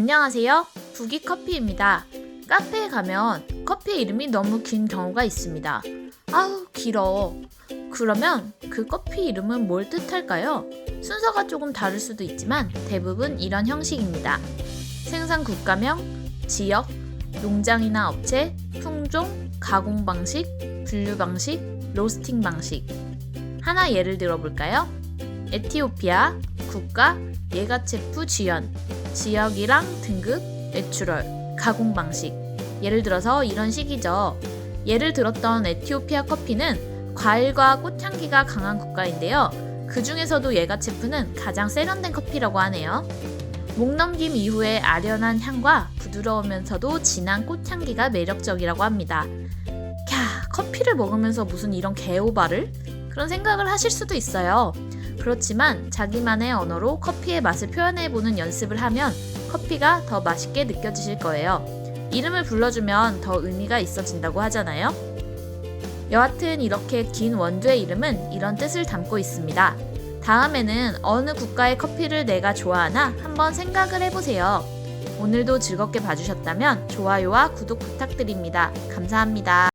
안녕하세요. 북이 커피입니다. 카페에 가면 커피 이름이 너무 긴 경우가 있습니다. 아우, 길어. 그러면 그 커피 이름은 뭘 뜻할까요? 순서가 조금 다를 수도 있지만 대부분 이런 형식입니다. 생산 국가명, 지역, 농장이나 업체, 품종, 가공 방식, 분류 방식, 로스팅 방식. 하나 예를 들어 볼까요? 에티오피아, 국가, 예가체프 지연, 지역이랑 등급, 내추럴, 가공 방식. 예를 들어서 이런 식이죠. 예를 들었던 에티오피아 커피는 과일과 꽃향기가 강한 국가인데요. 그 중에서도 예가체프는 가장 세련된 커피라고 하네요. 목 넘김 이후에 아련한 향과 부드러우면서도 진한 꽃향기가 매력적이라고 합니다. 캬, 커피를 먹으면서 무슨 이런 개오바를? 그런 생각을 하실 수도 있어요. 그렇지만 자기만의 언어로 커피의 맛을 표현해 보는 연습을 하면 커피가 더 맛있게 느껴지실 거예요. 이름을 불러주면 더 의미가 있어진다고 하잖아요. 여하튼 이렇게 긴 원두의 이름은 이런 뜻을 담고 있습니다. 다음에는 어느 국가의 커피를 내가 좋아하나 한번 생각을 해보세요. 오늘도 즐겁게 봐주셨다면 좋아요와 구독 부탁드립니다. 감사합니다.